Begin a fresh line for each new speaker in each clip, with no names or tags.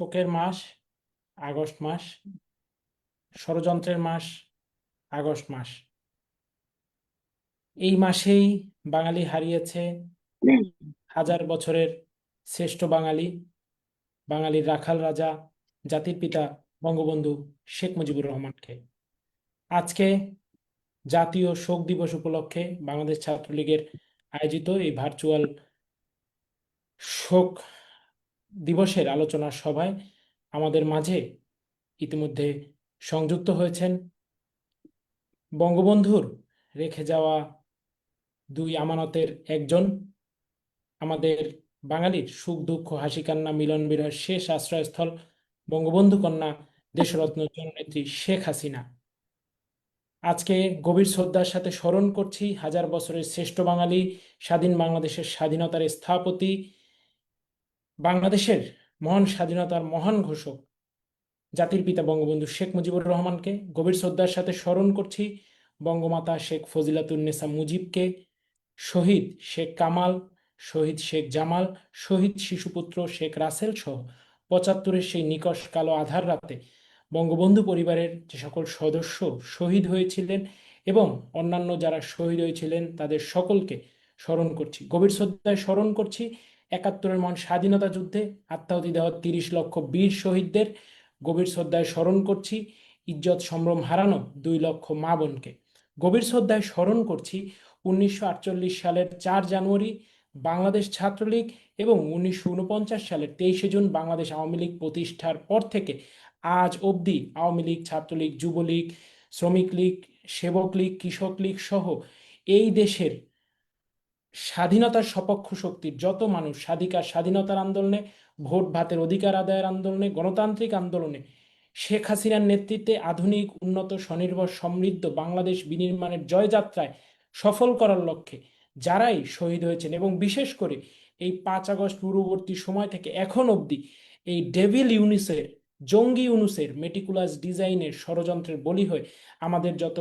শোকের মাস, আগস্ট মাস, ষড়যন্ত্রের মাস, আগস্ট মাস। এই মাসেই বাঙালি হারিয়েছে হাজার বছরের শ্রেষ্ঠ বাঙালি, বাঙালির রাখাল রাজা, জাতির পিতা, বঙ্গবন্ধু শেখ মুজিবুর রহমানকে। আজকে জাতীয় শোক দিবস উপলক্ষে বাংলাদেশ ছাত্রলীগের আয়োজিত এই ভার্চুয়াল শোক দিবসের আলোচনা সভায় আমাদের মাঝে ইতিমধ্যে সংযুক্ত হয়েছেন। বঙ্গবন্ধুর রেখে যাওয়া দুই আমানতের একজন, আমাদের বাঙালির সুখ, দুঃখ, হাসি, কান্না, মিলন, বিরহের শেষ আশ্রয়স্থল বঙ্গবন্ধু কন্যা দেশরত্ন জননেত্রী শেখ হাসিনা। আজকে গভীর শ্রদ্ধার সাথে স্মরণ করছি হাজার বছরের শ্রেষ্ঠ বাঙালি, স্বাধীন বাংলাদেশের স্বাধীনতার স্থপতি বাংলাদেশের মহান স্বাধীনতার মহান ঘোষক, জাতির পিতা বঙ্গবন্ধু শেখ মুজিবুর রহমানকে গভীর শ্রদ্ধার সাথে স্মরণ করছি। বঙ্গমাতা শেখ ফজিলাতুন্নেসা মুজিবকে, শহীদ শেখ কামাল, শহীদ শেখ জামাল, শহীদ শিশুপুত্র শেখ রাসেল সহ পঁচাত্তরের সেই নিকষ কালো আধার রাতে বঙ্গবন্ধু পরিবারের যে সকল সদস্য শহীদ হয়েছিলেন এবং অন্যান্য যারা শহীদ হয়েছিলেন তাদের সকলকে স্মরণ করছি। গভীর শ্রদ্ধায় স্মরণ করছি। একাত্তরের মহান স্বাধীনতা যুদ্ধে আত্মাহুতি দেওয়া তিরিশ লক্ষ বীর শহীদদের গভীর শ্রদ্ধায় স্মরণ করছি, ইজ্জত সম্ভ্রম হারানো দুই লক্ষ মা বোনকে। গভীর শ্রদ্ধায় স্মরণ করছি উনিশশো আটচল্লিশ সালের চার জানুয়ারি বাংলাদেশ ছাত্রলীগ এবং উনিশশো উনপঞ্চাশ সালের তেইশে জুন বাংলাদেশ আওয়ামী লীগ প্রতিষ্ঠার পর থেকে আজ অবধি আওয়ামী লীগ, ছাত্রলীগ, যুবলীগ, শ্রমিক লীগ, সেবক লীগ, কৃষক লীগ সহ এই দেশের স্বাধীনতার সপক্ষ শক্তির যত মানুষ স্বাধিকার, স্বাধীনতার আন্দোলনে, ভোট ভাতের অধিকার আদায়ের আন্দোলনে, গণতান্ত্রিক আন্দোলনে, শেখ হাসিনার নেতৃত্বে আধুনিক, উন্নত, স্বনির্ভর, সমৃদ্ধ বাংলাদেশ বিনির্মাণের জয়যাত্রায় সফল করার লক্ষ্যে যারাই শহীদ হয়েছেন এবং বিশেষ করে এই পাঁচ আগস্ট পূর্ববর্তী সময় থেকে এখন অবধি এই ডেভিল ইউনিসের, জঙ্গি ইউনুসের মেটিকুলাস ডিজাইনের ষড়যন্ত্রের বলি হয়ে আমাদের যত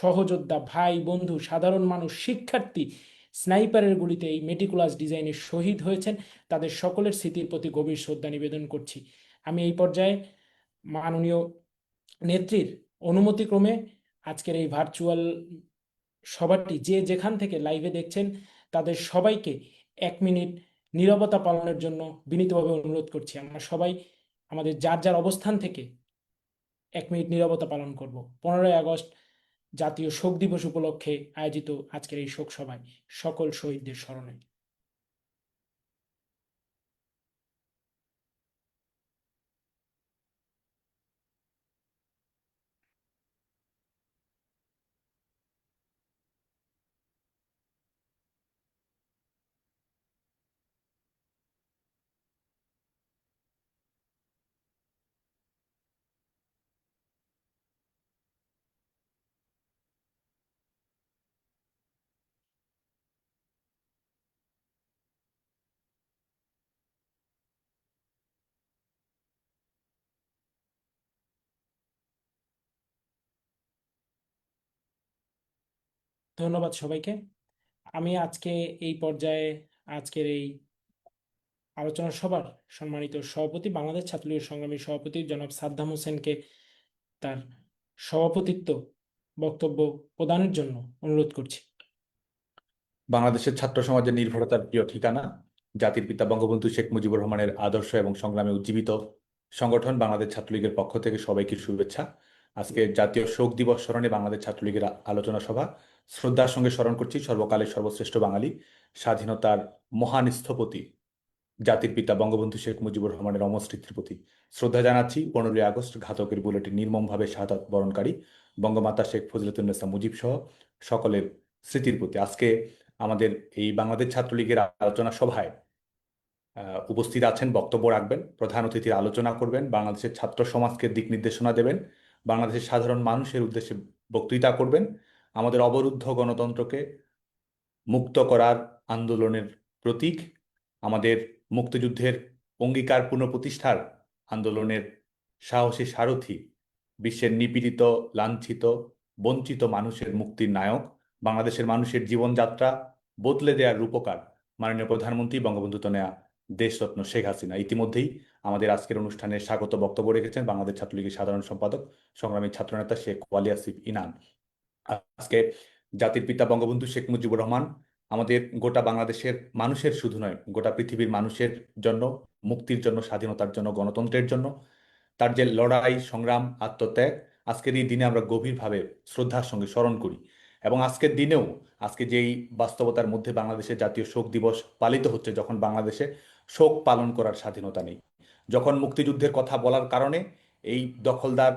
সহযোদ্ধা, ভাই, বন্ধু, সাধারণ মানুষ, শিক্ষার্থী স্নাইপারের গুলিতে এই মেটিকুলাস ডিজাইনের শহীদ হয়েছেন। তাদের সকলের স্মৃতির প্রতি গভীর শ্রদ্ধা নিবেদন করছি। আমি এই পর্যায়ে মাননীয় নেত্রীর অনুমতিক্রমে আজকের এই ভার্চুয়াল সভাটি যে যেখান থেকে লাইভে দেখছেন, তাদের সবাইকে এক মিনিট নীরবতা পালনের জন্য বিনীতভাবে অনুরোধ করছি। আমরা সবাই আমাদের যার যার অবস্থান থেকে এক মিনিট নীরবতা পালন করব। পনেরোই আগস্ট জাতীয় শোক দিবস উপলক্ষে আয়োজিত আজকের এই শোক সভায় সকল শহীদদের স্মরণে। ধন্যবাদ সবাইকে। আমি আজকে এই পর্যায়ে আজকের এই আলোচনা সভার সম্মানিত সভাপতি, বাংলাদেশ ছাত্রলীগের সংগ্রামী সভাপতি জনাব সাদ্দাম হোসেনকে তার সভাপতিত্ব বক্তব্য প্রদানের জন্য অনুরোধ করছি।
বাংলাদেশের ছাত্র সমাজের নির্ভরতার প্রিয় ঠিকানা, জাতির পিতা বঙ্গবন্ধু শেখ মুজিবুর রহমানের আদর্শ এবং সংগ্রামে উজ্জীবিত সংগঠন বাংলাদেশ ছাত্রলীগের পক্ষ থেকে সবাইকে শুভেচ্ছা। আজকে জাতীয় শোক দিবস স্মরণে বাংলাদেশ ছাত্রলীগের আলোচনা সভা শ্রদ্ধার সঙ্গে স্মরণ করছি সর্বকালের সর্বশ্রেষ্ঠ বাঙালি, স্বাধীনতার মহান স্থপতি, জাতির পিতা বঙ্গবন্ধু শেখ মুজিবুর রহমানের অমর স্মৃতির প্রতি শ্রদ্ধা জানাচ্ছি পনেরোই আগস্ট ঘাতকের বুলেটে নির্মমভাবে শাহাদাত বরণকারী বঙ্গমাতা শেখ ফজলতুন্নেসা মুজিব সহ সকলের স্মৃতির প্রতি। আজকে আমাদের এই বাংলাদেশ ছাত্রলীগের আলোচনা সভায় উপস্থিত আছেন, বক্তব্য রাখবেন, প্রধান অতিথির আলোচনা করবেন, বাংলাদেশের ছাত্র সমাজকে দিক নির্দেশনা দেবেন, বাংলাদেশের সাধারণ মানুষের উদ্দেশ্যে বক্তৃতা করবেন আমাদের অবরুদ্ধ গণতন্ত্রকে মুক্ত করার আন্দোলনের প্রতীক, আমাদের মুক্তিযুদ্ধের অঙ্গীকার পুনঃপ্রতিষ্ঠার আন্দোলনের সাহসী সারথি, বিশ্বের নিপীড়িত, লাঞ্ছিত, বঞ্চিত মানুষের মুক্তির নায়ক, বাংলাদেশের মানুষের জীবনযাত্রা বদলে দেওয়ার রূপকার মাননীয় প্রধানমন্ত্রী বঙ্গবন্ধু তনয়া দেশরত্ন শেখ হাসিনা। ইতিমধ্যেই আমাদের আজকের অনুষ্ঠানে স্বাগত বক্তব্য রেখেছেন বাংলাদেশ ছাত্রলীগের সাধারণ সম্পাদক, সংগ্রামী ছাত্রনেতা শেখ ওয়ালি আসিফ ইনান আজকে জাতির পিতা বঙ্গবন্ধু শেখ মুজিবুর রহমান আমাদের গোটা বাংলাদেশের মানুষের শুধু নয়, গোটা পৃথিবীর মানুষের জন্য, মুক্তির জন্য, স্বাধীনতার জন্য, গণতন্ত্রের জন্য, তার যে লড়াই, সংগ্রাম, আত্মত্যাগ, আজকের এই দিনে আমরা গভীরভাবে শ্রদ্ধার সঙ্গে স্মরণ করি। এবং আজকের দিনেও, আজকে যেই বাস্তবতার মধ্যে বাংলাদেশের জাতীয় শোক দিবস পালিত হচ্ছে, যখন বাংলাদেশে শোক পালন করার স্বাধীনতা নেই। যখন মুক্তিযুদ্ধের কথা বলার কারণে এই দখলদার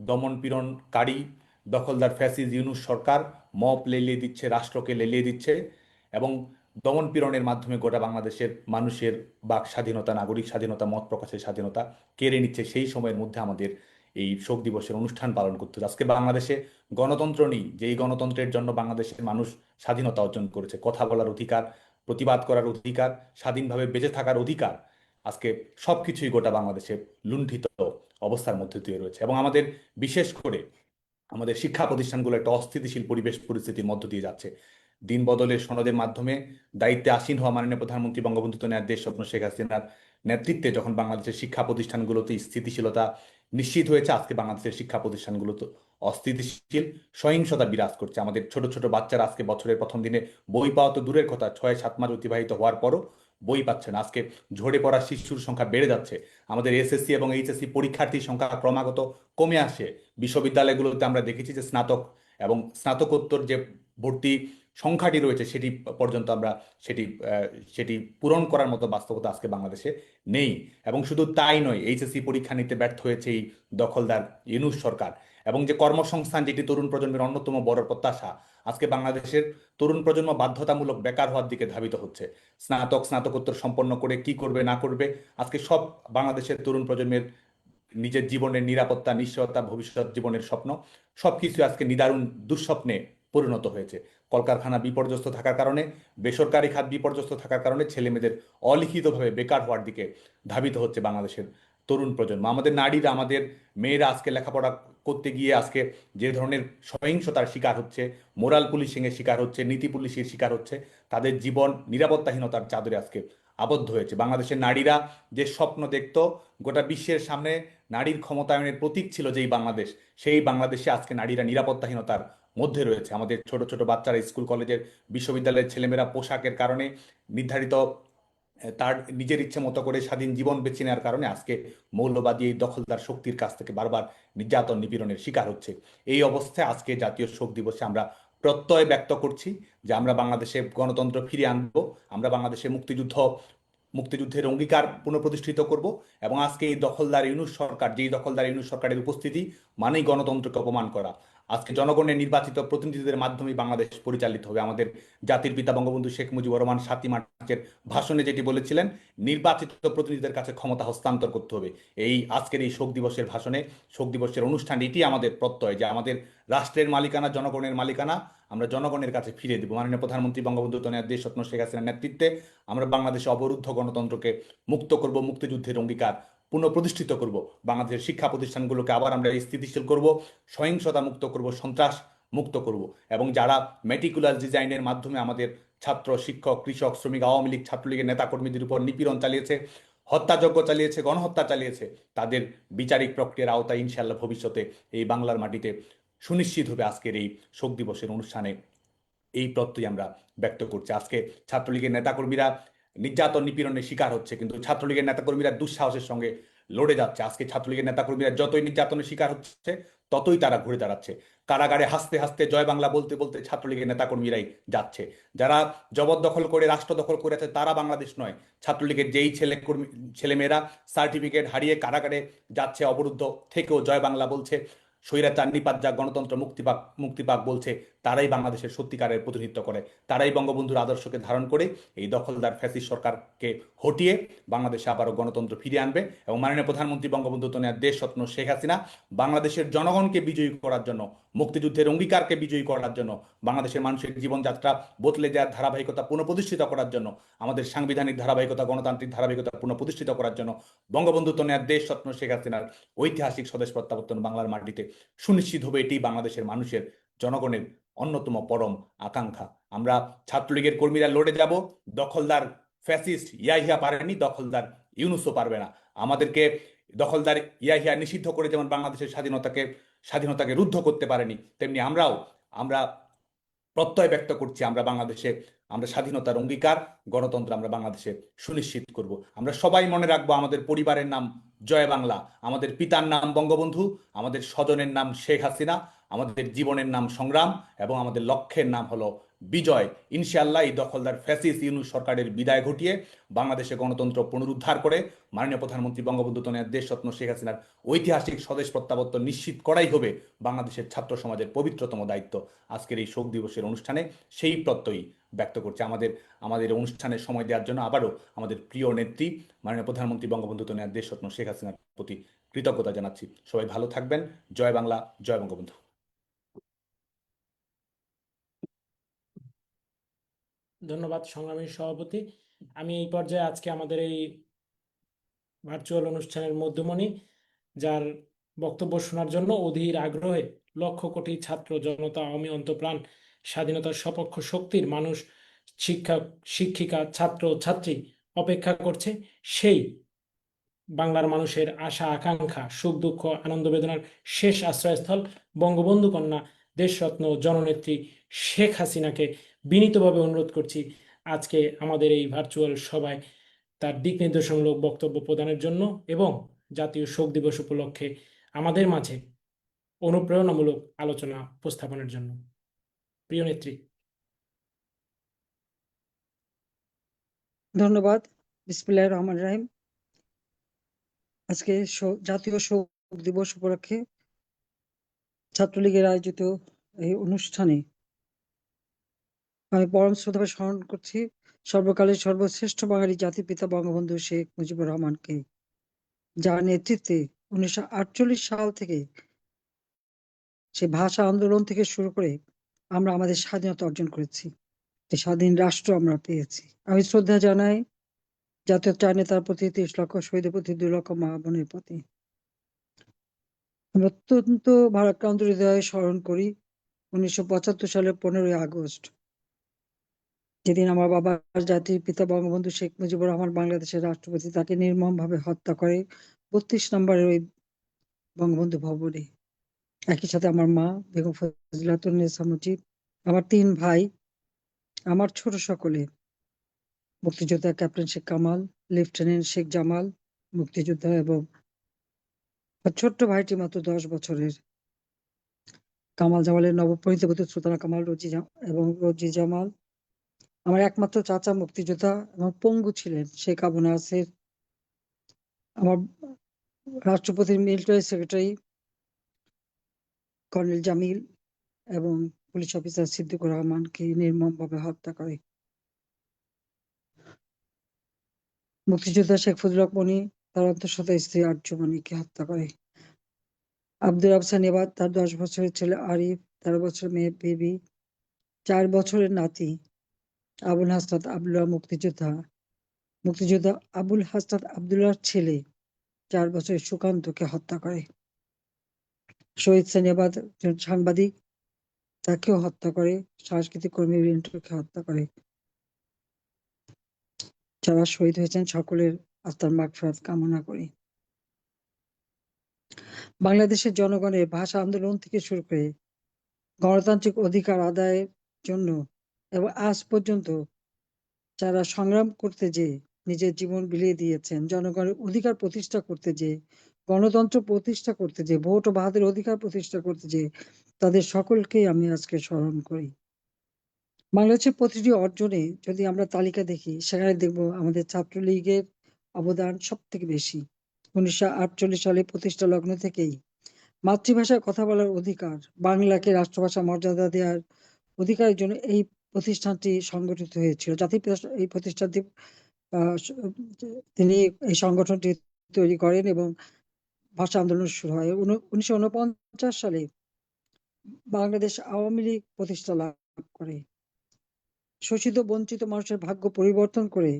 দমন পীড়নকারী দখলদার ফ্যাসিজ ইউনুস সরকার মপ লেলিয়ে দিচ্ছে, রাষ্ট্রকে লেলিয়ে দিচ্ছে এবং দমন পীড়নের মাধ্যমে গোটা বাংলাদেশের মানুষের বাক স্বাধীনতা, নাগরিক স্বাধীনতা, মত প্রকাশের স্বাধীনতা কেড়ে নিচ্ছে সেই সময়ের মধ্যে আমাদের এই শোক দিবসের অনুষ্ঠান পালন করতে। আজকে বাংলাদেশে গণতন্ত্র নেই, যেই গণতন্ত্রের জন্য বাংলাদেশের মানুষ স্বাধীনতা অর্জন করেছে কথা বলার অধিকার, প্রতিবাদ করার অধিকার, স্বাধীনভাবে বেঁচে থাকার অধিকার আজকে সবকিছুই গোটা বাংলাদেশে লুণ্ঠিত অবস্থার মধ্যে দিয়ে রয়েছে এবং আমাদের বিশেষ করে আমাদের শিক্ষা প্রতিষ্ঠানগুলো একটা অস্থিতিশীল পরিবেশ পরিস্থিতির মধ্য দিয়ে যাচ্ছে। দিন বদলের সনদের মাধ্যমে দায়িত্বে আসীন হওয়া মাননীয় প্রধানমন্ত্রী বঙ্গবন্ধু তনয়ার দেশ স্বপ্ন শেখ হাসিনার নেতৃত্বে যখন বাংলাদেশের শিক্ষা প্রতিষ্ঠানগুলোতে স্থিতিশীলতা নিশ্চিত হয়েছে, আজকে বাংলাদেশের শিক্ষা প্রতিষ্ঠানগুলোতে অস্থিতিশীল সহিংসতা বিরাজ করছে। আমাদের ছোট ছোট বাচ্চারা আজকে বছরের প্রথম দিনে বই পাওয়া তো দূরের কথা, ছয় সাত মাস অতিবাহিত হওয়ার পরও বই পাচ্ছে না। আজকে ঝরে পড়া শিশুর সংখ্যা বেড়ে যাচ্ছে। আমাদের এসএসসি এবং এইচএসসি পরীক্ষার্থীর সংখ্যা ক্রমাগত কমে আসে। বিশ্ববিদ্যালয়গুলোতে আমরা দেখেছি যে স্নাতক এবং স্নাতকোত্তর যে ভর্তি সংখ্যাটি রয়েছে, সেটি পর্যন্ত আমরা সেটি সেটি পূরণ করার মতো বাস্তবতা আজকে বাংলাদেশে নেই। এবং শুধু তাই নয়, এইচএসসি পরীক্ষা নিতে ব্যর্থ হয়েছে এই দখলদার ইউনুস সরকার। এবং যে কর্মসংস্থান যেটি তরুণ প্রজন্মের অন্যতম বড় প্রত্যাশা, আজকে বাংলাদেশের তরুণ প্রজন্ম বাধ্যতামূলক বেকার হওয়ার দিকে ধাবিত হচ্ছে। স্নাতক, স্নাতকোত্তর সম্পন্ন করে কি করবে, না করবে, আজকে সব বাংলাদেশের তরুণ প্রজন্মের নিজের জীবনের নিরাপত্তা, নিশ্চয়তা, ভবিষ্যৎ জীবনের স্বপ্ন, সবকিছু আজকে নিদারুণ দুঃস্বপ্নে পরিণত হয়েছে। কলকারখানা বিপর্যস্ত থাকার কারণে, বেসরকারি খাত বিপর্যস্ত থাকার কারণে ছেলেমেয়েদের অলিখিতভাবে বেকার হওয়ার দিকে ধাবিত হচ্ছে বাংলাদেশের তরুণ প্রজন্ম। আমাদের নারীরা, আমাদের মেয়েরা আজকে লেখাপড়া করতে গিয়ে আজকে যে ধরনের সহিংসতার শিকার হচ্ছে, মোরাল পুলিশিংয়ের শিকার হচ্ছে, নীতি পুলিশের শিকার হচ্ছে, তাদের জীবন নিরাপত্তাহীনতার চাদরে আজকে আবদ্ধ হয়েছে। বাংলাদেশের নারীরা যে স্বপ্ন দেখত, গোটা বিশ্বের সামনে নারীর ক্ষমতায়নের প্রতীক ছিল যেই বাংলাদেশ, সেই বাংলাদেশে আজকে নারীরা নিরাপত্তাহীনতার মধ্যে রয়েছে। আমাদের ছোট ছোট বাচ্চারা স্কুল, কলেজের, বিশ্ববিদ্যালয়ের ছেলেমেয়েরা পোশাকের কারণে নির্ধারিত তার নিজের ইচ্ছে মতো করে স্বাধীন জীবন বেছে নেওয়ার কারণে আজকে মৌলবাদী এই দখলদার শক্তির কাছ থেকে বারবার নির্যাতন নিপীড়নের শিকার হচ্ছে। এই অবস্থায় আজকে জাতীয় শোক দিবসে আমরা প্রত্যয় ব্যক্ত করছি যে আমরা বাংলাদেশে গণতন্ত্র ফিরিয়ে আনব, আমরা বাংলাদেশে মুক্তিযুদ্ধ, মুক্তিযুদ্ধের অঙ্গীকার পুনঃপ্রতিষ্ঠিত করব এবং আজকে এই দখলদার ইউনুস সরকার, যেই দখলদার ইউনুস সরকারের উপস্থিতি মানেই গণতন্ত্রকে অপমান করা। আজকে জনগণের নির্বাচিত প্রতিনিধিদের মাধ্যমে বাংলাদেশ পরিচালিত হবে। আমাদের জাতির পিতা বঙ্গবন্ধু শেখ মুজিবুর রহমান সাতই মার্চের ভাষণে যেটি বলেছিলেন, নির্বাচিত প্রতিনিধিদের কাছে ক্ষমতা হস্তান্তর করতে হবে। এই আজকের এই শোক দিবসের ভাষণে, শোক দিবসের অনুষ্ঠান এটি আমাদের প্রত্যয় যে আমাদের রাষ্ট্রের মালিকানা, জনগণের মালিকানা, আমরা জনগণের কাছে ফিরে দেব। মাননীয় প্রধানমন্ত্রী বঙ্গবন্ধু দেশ স্বপ্ন শেখ হাসিনার নেতৃত্বে আমরা বাংলাদেশে অবরুদ্ধ গণতন্ত্রকে মুক্ত করব, মুক্তিযুদ্ধের অঙ্গীকার পুনঃপ্রতিষ্ঠিত করব। বাংলাদেশের শিক্ষা প্রতিষ্ঠানগুলোকে আবার আমরা স্থিতিশীল করব, সহিংসতা মুক্ত করব, সন্ত্রাস মুক্ত করব এবং যারা মেটিকুলার ডিজাইনের মাধ্যমে আমাদের ছাত্র, শিক্ষক, কৃষক, শ্রমিক, আওয়ামী লীগ, ছাত্রলীগের নেতাকর্মীদের উপর নিপীড়ন চালিয়েছে, হত্যাযজ্ঞ চালিয়েছে, গণহত্যা চালিয়েছে, তাদের বিচারিক প্রক্রিয়ার আওতায় ইনশাল্লাহ ভবিষ্যতে এই বাংলার মাটিতে সুনিশ্চিত হবে আজকের এই শোক দিবসের অনুষ্ঠানে। এই প্রত্যয় আমরা ব্যক্ত করছি। আজকে ছাত্রলীগের নেতাকর্মীরা নির্যাতন নিপীড়নের শিকার হচ্ছে, কিন্তু ছাত্রলীগের নেতাকর্মীরা দুঃসাহসের সঙ্গে লড়ে যাচ্ছে। আজকে ছাত্রলীগের নেতাকর্মীরা যতই নির্যাতনের শিকার হচ্ছে, ততই তারা ঘুরে দাঁড়াচ্ছে। কারাগারে হাসতে হাসতে জয় বাংলা বলতে বলতে ছাত্রলীগের নেতাকর্মীরাই যাচ্ছে। যারা জবরদখল করে, রাষ্ট্র দখল করেছে তারা বাংলাদেশ নয়। ছাত্রলীগের যেই ছেলে কর্মী, ছেলেমেয়েরা সার্টিফিকেট হারিয়ে কারাগারে যাচ্ছে, অবরুদ্ধ থেকেও জয় বাংলা বলছে। স্বৈরাচার, নিপাত যা গণতন্ত্র, মুক্তিপাক মুক্তিপাক বলছে। তারাই বাংলাদেশের সত্যিকারের প্রতিনিধিত্ব করে। তারাই বঙ্গবন্ধুর আদর্শকে ধারণ করে। এই দখলদার ফ্যাসিস্ট সরকারকে হটিয়ে বাংলাদেশে আবারও গণতন্ত্র ফিরিয়ে আনবে এবং মাননীয় প্রধানমন্ত্রী বঙ্গবন্ধু তনয়ার দেশ স্বপ্ন শেখ হাসিনা বাংলাদেশের জনগণকে বিজয়ী করার জন্য, মুক্তিযুদ্ধের অঙ্গীকারকে বিজয়ী করার জন্য, বাংলাদেশের মানুষের জীবনযাত্রা বদলে যাওয়ার ধারাবাহিকতা পুনঃপ্রতিষ্ঠিত করার জন্য, আমাদের সাংবিধানিক ধারাবাহিকতা, গণতান্ত্রিক ধারাবাহিকতা পুনঃপ্রতিষ্ঠিত করার জন্য বঙ্গবন্ধু তনয়ার দেশ স্বপ্ন শেখ হাসিনার ঐতিহাসিক স্বদেশ প্রত্যাবর্তন বাংলার মাটিতে সুনিশ্চিত হবে। এটি বাংলাদেশের মানুষের, জনগণের অন্যতম পরম আকাঙ্ক্ষা। আমরা ছাত্রলীগের কর্মীরা লড়ে যাব। দখলদার ফ্যাসিস্ট ইয়াহিয়া পারেনি, দখলদার ইউনুসও পারবে না। আমাদেরকে দখলদার ইয়াহিয়া নিষিদ্ধ করে যেমন বাংলাদেশের স্বাধীনতাকে স্বাধীনতাকে রুদ্ধ করতে পারেনি, তেমনি আমরাও, আমরা প্রত্যয় ব্যক্ত করছি, আমরা বাংলাদেশে, আমরা স্বাধীনতার অঙ্গীকার, গণতন্ত্র আমরা বাংলাদেশে সুনিশ্চিত করব। আমরা সবাই মনে রাখব আমাদের পরিবারের নাম জয় বাংলা, আমাদের পিতার নাম বঙ্গবন্ধু, আমাদের স্বজনের নাম শেখ হাসিনা আমাদের জীবনের নাম সংগ্রাম এবং আমাদের লক্ষ্যের নাম হলো বিজয়। ইনশাআল্লাহ এই দখলদার ফ্যাসিস ইউনুস সরকারের বিদায় ঘটিয়ে বাংলাদেশে গণতন্ত্র পুনরুদ্ধার করে মাননীয় প্রধানমন্ত্রী বঙ্গবন্ধু তনয়ের দেশরত্ন শেখ হাসিনার ঐতিহাসিক স্বদেশ প্রত্যাবর্তন নিশ্চিত করাই হবে বাংলাদেশের ছাত্র সমাজের পবিত্রতম দায়িত্ব। আজকের এই শোক দিবসের অনুষ্ঠানে সেই প্রত্যয়ই ব্যক্ত করছে আমাদের আমাদের অনুষ্ঠানের সময় দেওয়ার জন্য আবারও আমাদের প্রিয় নেত্রী মাননীয় প্রধানমন্ত্রী বঙ্গবন্ধু তনয়ের দেশরত্ন শেখ হাসিনার প্রতি কৃতজ্ঞতা জানাচ্ছি। সবাই ভালো থাকবেন। জয় বাংলা, জয় বঙ্গবন্ধু।
ধন্যবাদ সংগ্রামী সভাপতি। আমি এই পর্যায়ে আজকে আমাদের এই ভার্চুয়াল অনুষ্ঠানের মধ্যমণি, যার বক্তব্য শোনার জন্য অধীর আগ্রহে লক্ষ কোটি ছাত্র, জনতা, অমি অন্তপ্রাণ স্বাধীনতার সপক্ষ শক্তির মানুষ, শিক্ষক, শিক্ষিকা, ছাত্র ছাত্রী অপেক্ষা করছে সেই বাংলার মানুষের আশা, আকাঙ্ক্ষা, সুখ, দুঃখ, আনন্দ বেদনার শেষ আশ্রয়স্থল বঙ্গবন্ধু কন্যা দেশরত্ন জননেত্রী শেখ হাসিনাকে বিনীতভাবে অনুরোধ করছি আজকে আমাদের এই ভার্চুয়াল সভায় তার দিক নির্দেশনমূলক বক্তব্য প্রদানের জন্য এবং জাতীয় শোক দিবস উপলক্ষে আমাদের মাঝে অনুপ্রেরণামূলক আলোচনা উপস্থাপনের জন্য। প্রিয় নেত্রী।
ধন্যবাদ। বিসমিল্লাহির রহমান রাহিম। আজকে জাতীয় শোক দিবস উপলক্ষে ছাত্রলীগের আয়োজিত এই অনুষ্ঠানে আমি পরম শ্রদ্ধায় স্মরণ করছি সর্বকালের সর্বশ্রেষ্ঠ বাঙালি জাতির পিতা বঙ্গবন্ধু শেখ মুজিবুর রহমানকে, যার নেতৃত্বে উনিশশো আটচল্লিশ সাল থেকে সে ভাষা আন্দোলন থেকে শুরু করে আমরা আমাদের স্বাধীনতা অর্জন করেছি। স্বাধীন রাষ্ট্র আমরা পেয়েছি। আমি শ্রদ্ধা জানাই জাতীয় চার নেতার প্রতি তিরিশ লক্ষ শহীদের প্রতি দুই লক্ষ মা বোনের প্রতি। অত্যন্ত ভারাক্রান্ত হৃদয়ে স্মরণ করি উনিশশো পঁচাত্তর সালের পনেরোই আগস্ট। যেদিন আমার বাবার জাতির পিতা বঙ্গবন্ধু শেখ মুজিবুর রহমান বাংলাদেশের রাষ্ট্রপতি, তাকে নির্মমভাবে হত্যা করে বত্রিশ নম্বরের ওই বঙ্গবন্ধু ভবনে। একই সাথে আমার মা বেগম ফজিলাতুন্নেসা মুজিব, আমার তিন ভাই, আমার ছোট সকলে, মুক্তিযোদ্ধা ক্যাপ্টেন শেখ কামাল, লেফটেন্যান্ট শেখ জামাল, মুক্তিযোদ্ধা এবং ছোট্ট ভাইটি মাত্র দশ বছরের। কামাল জামালের নবপরিণীত পুত্র কামাল রোজি এবং রোজি জামাল আমার একমাত্র চাচা মুক্তিযোদ্ধা এবং পঙ্গু ছিলেন শেখ আবু নাসের আমার রাষ্ট্রপতির মিলিটারি সেক্রেটারি কর্নেল জামিল এবং পুলিশ অফিসার সিদ্দিকুর রহমানকে নির্মমভাবে হত্যা করে। মুক্তিযোদ্ধা শেখ ফজলুল হক মনি, তার অন্তঃসত্ত্বা স্ত্রী আর্যমণিকে হত্যা করে। আব্দুল আফসান এবার তার দশ বছরের ছেলে আরিফ, তেরো বছরের মেয়ে বেবি, চার বছরের নাতি আবুল হাসনাত আবদুল্লাহ মুক্তিযোদ্ধা। মুক্তিযোদ্ধা আবুল হাসনাত আবদুল্লাহর ছেলে চার বছরের সুকান্তকে হত্যা করে। শহীদ সানিয়াবাদ সাংবাদিক, তাকেও হত্যা করে। সাংস্কৃতিক কর্মী রিন্টুকে হত্যা করে। যারা শহীদ হয়েছেন সকলের আত্মার মাগফিরাত কামনা করি। বাংলাদেশের জনগণের ভাষা আন্দোলন থেকে শুরু করে গণতান্ত্রিক অধিকার আদায়ের জন্য এবং আজ পর্যন্ত যারা সংগ্রাম করতে যে নিজের জীবন বিলিয়ে দিয়েছেন, জনগণের অধিকার প্রতিষ্ঠা করতে যে, গণতন্ত্র প্রতিষ্ঠা করতে যে, ভোট ও বাহাদের অধিকার প্রতিষ্ঠা করতে যে, তাদের সকলকেই আমি আজকে স্মরণ করি। বাংলাদেশের প্রতিটি অর্জনে যদি আমরা তালিকা দেখি, সেখানে দেখব আমাদের ছাত্রলীগের অবদান সব থেকে বেশি। উনিশশো আটচল্লিশ সালে প্রতিষ্ঠা লগ্ন থেকেই মাতৃভাষায় কথা বলার অধিকার, বাংলাকে রাষ্ট্রভাষা মর্যাদা দেওয়ার অধিকারের জন্য এই প্রতিষ্ঠানটি সংগঠিত হয়েছিল। পিতা এই প্রতিষ্ঠানটি তিনি এই সংগঠনটি তৈরি করেন এবং ভাষা আন্দোলন শুরু হয়। উনিশশো উনপঞ্চাশ সালে বাংলাদেশ আওয়ামী লীগ প্রতিষ্ঠা লাভ করে। শোষিত, বঞ্চিত মানুষের ভাগ্য পরিবর্তন করে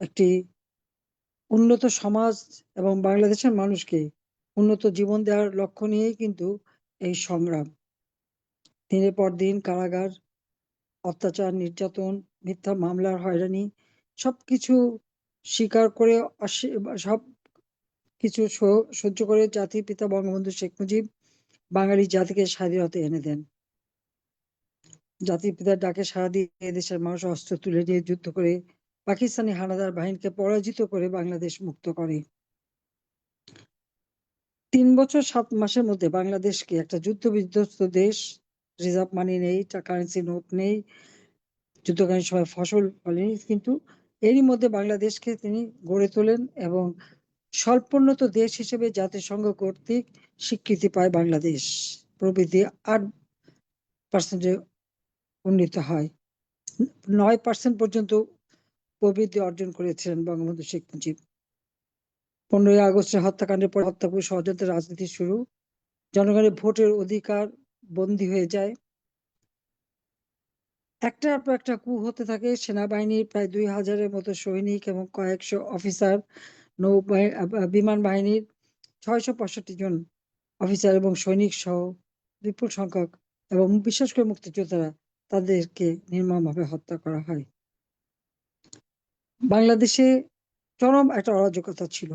একটি উন্নত সমাজ এবং বাংলাদেশের মানুষকে উন্নত জীবন দেওয়ার লক্ষ্য নিয়েই কিন্তু এই সংগ্রাম। দিনের পর দিন কারাগার অত্যাচার, নির্যাতন, মিথ্যা মামলার হয়রানি, সবকিছু স্বীকার করে সব কিছু সহ্য করে জাতির পিতা বঙ্গবন্ধু শেখ মুজিব বাঙালি জাতিকে স্বাধীনতা এনে দেন। জাতির পিতার ডাকে সাড়া দিয়ে দেশের মানুষ অস্ত্র তুলে নিয়ে যুদ্ধ করে পাকিস্তানি হানাদার বাহিনীকে পরাজিত করে বাংলাদেশ মুক্ত করে। তিন বছর সাত মাসের মধ্যে বাংলাদেশকে একটা যুদ্ধ বিধ্বস্ত দেশ রিজার্ভ মানি নেই কারেন্সি নোট নেই, যুদ্ধকালীন সময় ফসল ফলেনি, কিন্তু এরই মধ্যে বাংলাদেশকে তিনি গড়ে তোলেন এবং স্বল্পোন্নত দেশ হিসেবে জাতিসংঘ কর্তৃক স্বীকৃতি পায় বাংলাদেশ। প্রবৃদ্ধি আট পার্সেন্টে উন্নীত হয়। নয় পার্সেন্ট পর্যন্ত প্রবৃদ্ধি অর্জন করেছিলেন বঙ্গবন্ধু শেখ মুজিব। পনেরোই আগস্টের হত্যাকাণ্ডের পর হত্যাপুর ষড়যন্ত্রের রাজনীতি শুরু। জনগণের ভোটের অধিকার বন্দী হয়ে যায়। একটার পর একটা কু হতে থাকে। সেনাবাহিনীর প্রায় দুই হাজারের মতো সৈনিক এবং কয়েকশো অফিসার নৌ বিমান বাহিনীর ছয়শো পঁয়ষট্টি জন অফিসার এবং সৈনিক সহ বিপুল সংখ্যক এবং বিশেষ করে মুক্তিযোদ্ধারা তাদেরকে নির্মমভাবে হত্যা করা হয়। বাংলাদেশে চরম একটা অরাজকতা ছিল।